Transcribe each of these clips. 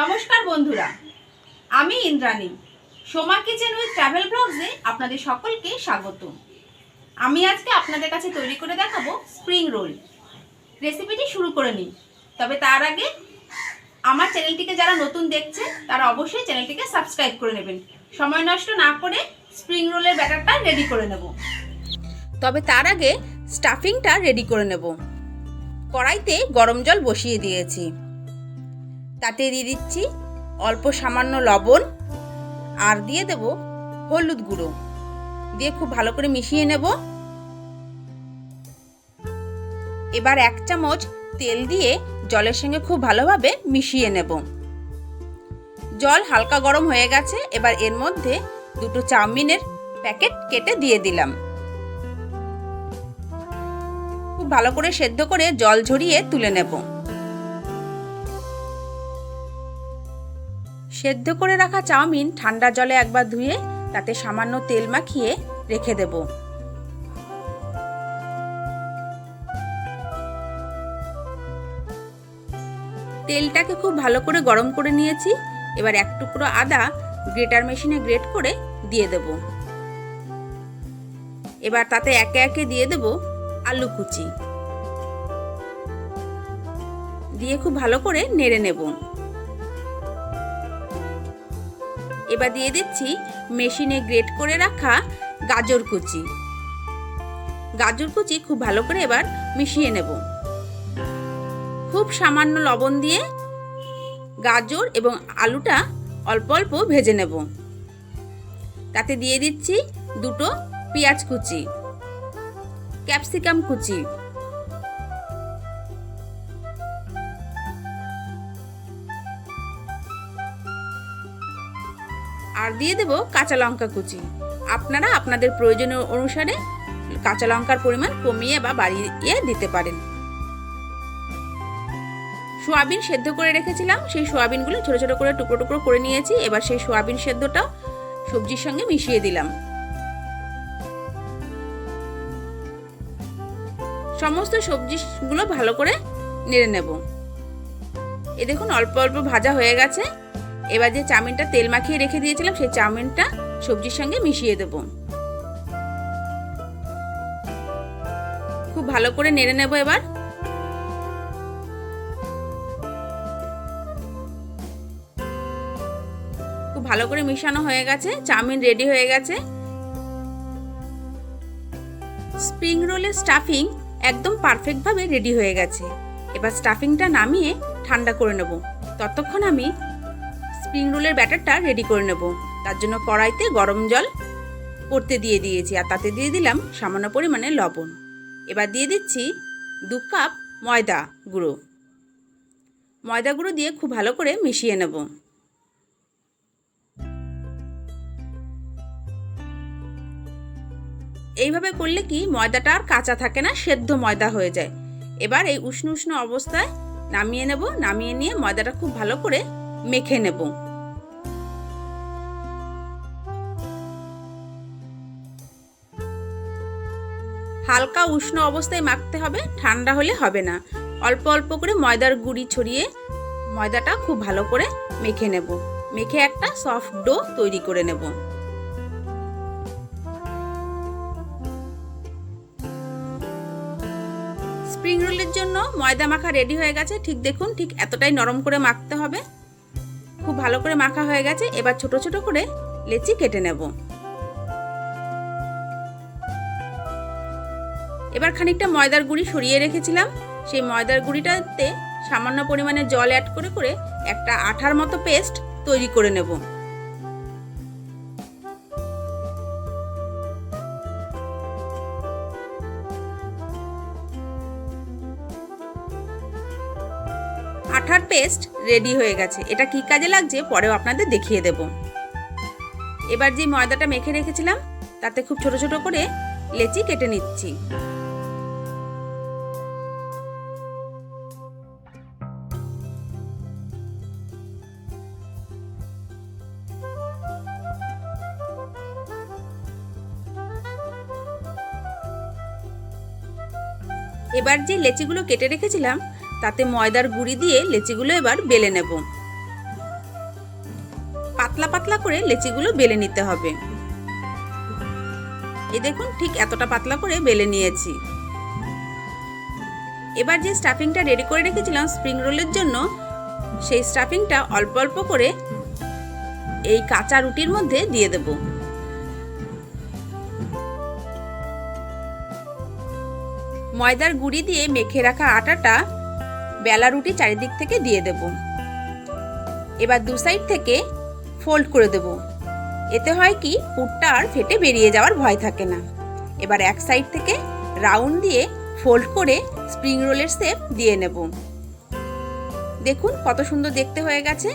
নমস্কার বন্ধুরা, আমি Indrani. Soma kitchen with travel ব্লগসে আপনাদের সকলকে স্বাগত। আমি আজকে আপনাদের কাছে তৈরি করে দেখাবো স্প্রিং রোল। রেসিপিটি শুরু করে নিই। তবে তার আগে আমার চ্যানেলটিকে যারা নতুন দেখছে, তারা অবশ্যই চ্যানেলটিকে সাবস্ক্রাইব করে নেবেন। সময় নষ্ট না করে স্প্রিং রোলের ব্যাটারটা রেডি করে নেব। তবে তার আগে স্টাফিংটা রেডি করে নেব। কড়াইতে গরম জল বসিয়ে দিয়েছি। তাতে দিয়ে দিচ্ছি অল্প সামান্য লবণ আর দিয়ে দেব হলুদ গুঁড়ো। দিয়ে খুব ভালো করে মিশিয়ে নেব। এবার এক চামচ তেল দিয়ে জলের সঙ্গে খুব ভালোভাবে মিশিয়ে নেব। জল হালকা গরম হয়ে গেছে, এবার এর মধ্যে দুটো চাউমিনের প্যাকেট কেটে দিয়ে দিলাম। খুব ভালো করে সেদ্ধ করে জল ঝরিয়ে তুলে নেব। সেদ্ধ করে রাখা চাউমিন ঠান্ডা জলে একবার ধুয়ে তাতে সামান্য তেল মাখিয়ে রেখে দেব। তেলটাকে খুব ভালো করে গরম করে নিয়েছি। এবার এক টুকরো আদা গ্রেটার মেশিনে গ্রেট করে দিয়ে দেব। এবার তাতে একে একে দিয়ে দেব আলু কুচি। দিয়ে খুব ভালো করে নেড়ে নেব। এবার দিয়ে দিচ্ছি মেশিনে গ্রেট করে রাখা গাজর কুচি। গাজর কুচি খুব ভালো করে এবার মিশিয়ে নেব। খুব সামান্য লবণ দিয়ে গাজর এবং আলুটা অল্প অল্প ভেজে নেব। তাতে দিয়ে দিচ্ছি দুটো পেঁয়াজ কুচি, ক্যাপসিকাম কুচি। আর দিয়ে দেব কাঁচা লঙ্কা কুচি। আপনারা আপনাদের প্রয়োজন অনুসারে কাঁচা লঙ্কার পরিমাণ কমিয়ে বা বাড়িয়ে দিতে পারেন। সোয়াবিন সেদ্ধ করে রেখেছিলাম, সেই সোয়াবিনগুলো ছোটো ছোটো করে টুকরো টুকরো করে নিয়েছি, এবার সেই সোয়াবিন সেদ্ধটাও সবজির সঙ্গে মিশিয়ে দিলাম। সমস্ত সবজিগুলো ভালো করে নেড়ে নেব। এ দেখুন, অল্প অল্প ভাজা হয়ে গেছে। এবার যে চাউমিনটা তেল মাখিয়ে রেখে দিয়েছিলাম, সেই চাউমিনটা সবজির সঙ্গে মিশিয়ে দেব। খুব ভালো করে নেড়ে নেব এবার। খুব ভালো করে মিশানো হয়ে গেছে, চাউমিন রেডি হয়ে গেছে। স্প্রিং রোলের স্টাফিং একদম পারফেক্টভাবে রেডি হয়ে গেছে। এবার স্টাফিংটা নামিয়ে ঠান্ডা করে নেব। ততক্ষণ আমি স্প্রিং রোলের ব্যাটারটা রেডি করে নেব। তার জন্য কড়াইতে গরম জল করতে দিয়ে দিয়েছি আর তাতে দিয়ে দিলাম সামান্য পরিমাণে লবণ। এবার দিয়ে দিচ্ছি দু কাপ ময়দা গুঁড়ো। ময়দা গুঁড়ো দিয়ে খুব ভালো করে মিশিয়ে নেব। এইভাবে করলে কি ময়দাটা আর কাঁচা থাকে না, সেদ্ধ ময়দা হয়ে যায়। এবার এই উষ্ণ উষ্ণ অবস্থায় নামিয়ে নেব। নামিয়ে নিয়ে ময়দাটা খুব ভালো করে মেখে নেব। হালকা উষ্ণ অবস্থায় মাখতে হবে, ঠান্ডা হলে হবে না। অল্প অল্প করে ময়দার গুঁড়ি ছড়িয়ে ময়দাটা খুব ভালো করে মেখে নেব। মেখে একটা সফট ডো তৈরি করে নেব। স্প্রিং রোলের জন্য ময়দা মাখা রেডি হয়ে গেছে। ঠিক দেখুন, ঠিক এতটাই নরম করে মাখতে হবে। খুব ভালো করে মাখা হয়ে গেছে। এবার ছোট ছোট করে লেচি কেটে নেব। এবার খানিকটা ময়দার গুঁড়ি সরিয়ে রেখেছিলাম। সেই ময়দার গুঁড়িটাতে সামান্য পরিমাণে জল অ্যাড করে করে একটা আঠার মতো পেস্ট তৈরি করে নেব। আঠার পেস্ট রেডি হয়ে গেছে। এটা কি কাজে লাগছে পরেও আপনাদের দেখিয়ে দেব। এবার যে ময়দাটা মেখে রেখেছিলাম, তাতে খুব ছোট ছোট করে লেচি কেটে নিচ্ছি। এবার যে লেচিগুলো কেটে রেখেছিলাম, তাতে ময়দার গুঁড়ি দিয়ে লেচিগুলো এবার বেলে নেব। পাতলা পাতলা করে লেচিগুলো বেলে নিতে হবে। এই দেখুন, ঠিক এতটা পাতলা করে বেলে নিয়েছি। এবার যে স্টাফিংটা রেডি করে রেখেছিলাম স্প্রিং রোলের জন্য, সেই স্টাফিংটা অল্প অল্প করে এই কাঁচা রুটির মধ্যে দিয়ে দেব। ময়দার গুঁড়ি দিয়ে মেখে রাখা আটাটা বেলা রুটি চারিদিক থেকে দিয়ে দেব। এবার দু সাইড থেকে ফোল্ড করে দেব। এতে হয় কি, পুরটা আর ফেটে বেরিয়ে যাওয়ার ভয় থাকে না। এবার এক সাইড থেকে রাউন্ড দিয়ে ফোল্ড করে স্প্রিং রোলের শেপ দিয়ে নেব। দেখুন কত সুন্দর দেখতে হয়ে গেছে।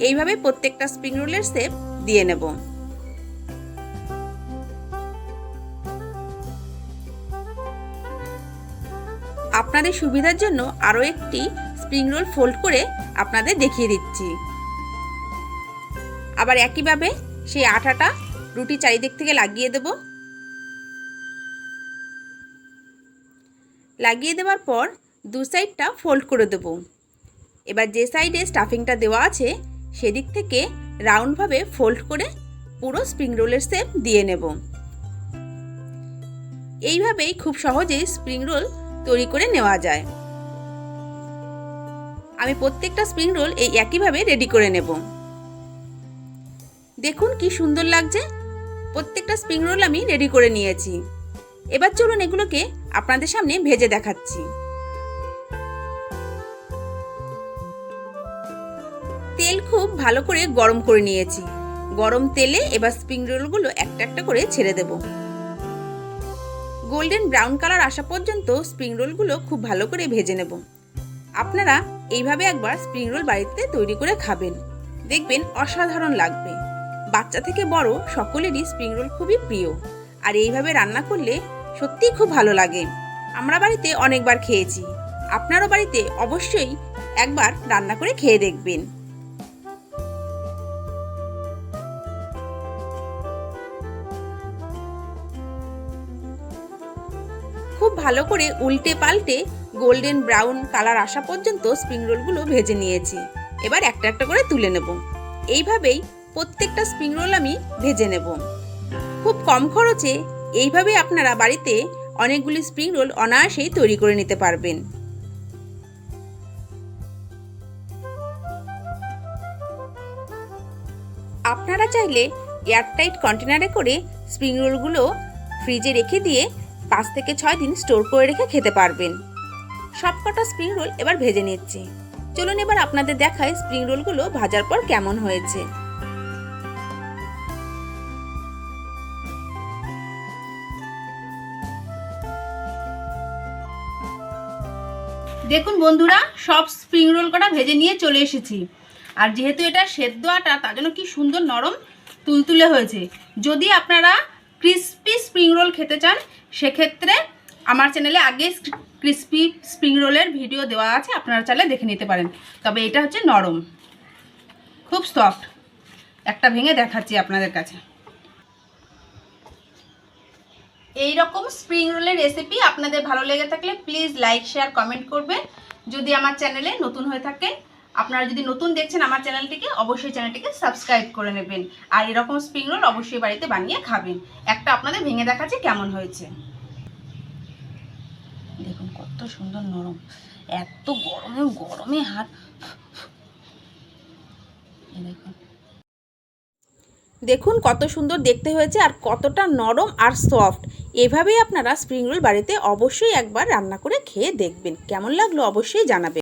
এইভাবে প্রত্যেকটা স্প্রিং রোলের শেপ দিয়ে নেব। আপনাদের সুবিধার জন্য আরও একটি স্প্রিং রোল ফোল্ড করে আপনাদের দেখিয়ে দিচ্ছি। আবার একইভাবে সেই আটাটা রুটি চারিদিক থেকে লাগিয়ে দেব। লাগিয়ে দেওয়ার পর দু সাইডটা ফোল্ড করে দেব। এবার যে সাইডে স্টাফিংটা দেওয়া আছে, সেদিক থেকে রাউন্ডভাবে ফোল্ড করে পুরো স্প্রিং রোলের শেপ দিয়ে নেব। এইভাবেই খুব সহজেই স্প্রিং রোল তৈরি করে নেওয়া যায়। আমি প্রত্যেকটা স্প্রিং রোল এই একইভাবে রেডি করে নেব। দেখুন কি সুন্দর লাগছে। প্রত্যেকটা স্প্রিং রোল আমি রেডি করে নিয়েছি। এবার চলুন এগুলোকে আপনাদের সামনে ভেজে দেখাচ্ছি। তেল খুব ভালো করে গরম করে নিয়েছি। গরম তেলে এবার স্প্রিং রোলগুলো একটা একটা করে ছেড়ে দেব। গোল্ডেন ব্রাউন কালার আসা পর্যন্ত স্প্রিং রোলগুলো খুব ভালো করে ভেজে নেব। আপনারা এইভাবে একবার স্প্রিং রোল বাড়িতে তৈরি করে খাবেন। দেখবেন অসাধারণ লাগবে। বাচ্চা থেকে বড় সকলেরই স্প্রিং রোল খুবই প্রিয়। আর এইভাবে রান্না করলে সত্যিই খুব ভালো লাগে। আমরা বাড়িতে অনেকবার খেয়েছি। আপনারও বাড়িতে অবশ্যই একবার রান্না করে খেয়ে দেখবেন। ভালো করে উল্টে পাল্টে গোল্ডেন ব্রাউন কালার আসা পর্যন্ত স্প্রিং রোলগুলো ভেজে নিয়েছি। এবার একটা একটা করে তুলে নেব। এইভাবেই প্রত্যেকটা স্প্রিং রোল আমি ভেজে নেব। খুব কম খরচে এইভাবে আপনারা বাড়িতে অনেকগুলি স্প্রিং রোল অনায়াসেই তৈরি করে নিতে পারবেন। আপনারা চাইলে এয়ারটাইট কন্টেনারে করে স্প্রিং রোলগুলো ফ্রিজে রেখে দিয়ে পাঁচ থেকে ছয় দিন স্টোর করে রেখে খেতে পারবেন। সবকটা স্প্রিং রোল এবার ভেজে নিচ্ছি। চলুন এবার আপনাদের দেখায় স্প্রিং রোলগুলো ভাজার পর কেমন হয়েছে। দেখুন বন্ধুরা, সব স্প্রিং রোল কটা ভেজে নিয়ে চলে এসেছি। আর যেহেতু এটা সেদ্ধ আটা, তার জন্য কি সুন্দর নরম তুলতুলে হয়েছে। যদি আপনারা ক্রিস্পি স্প্রিং রোল খেতে চান সেক্ষেত্রে আমার চ্যানেলে আগে ক্রিস্পি স্প্রিং রোলের ভিডিও দেওয়া আছে, আপনারা চাইলে দেখে নিতে পারেন। তবে এটা হচ্ছে নরম, খুব সফট একটা ভেঙে দেখাচ্ছি আপনাদের কাছে। এই রকম স্প্রিং রোলের রেসিপি আপনাদের ভালো লেগে থাকলে প্লিজ লাইক শেয়ার কমেন্ট করবেন। যদি আমার চ্যানেলে নতুন হয়ে থাকে আপনারা যদি নতুন দেখছেন আমার চ্যানেলটিকে, অবশ্যই চ্যানেলটিকে সাবস্ক্রাইব করে নেবেন। আর এরকম স্প্রিং রোল অবশ্যই বাড়িতে বানিয়ে খাবেন। একটা আপনাদের ভেঙে দেখাচ্ছি কেমন হয়েছে। দেখুন কত সুন্দর নরম। এত গরমে গরমে হাত। দেখুন। দেখুন কত সুন্দর দেখতে হয়েছে আর কতটা নরম আর সফট এভাবেই আপনারা স্প্রিং রোল বাড়িতে অবশ্যই একবার রান্না করে খেয়ে দেখবেন। কেমন লাগল অবশ্যই জানাবেন।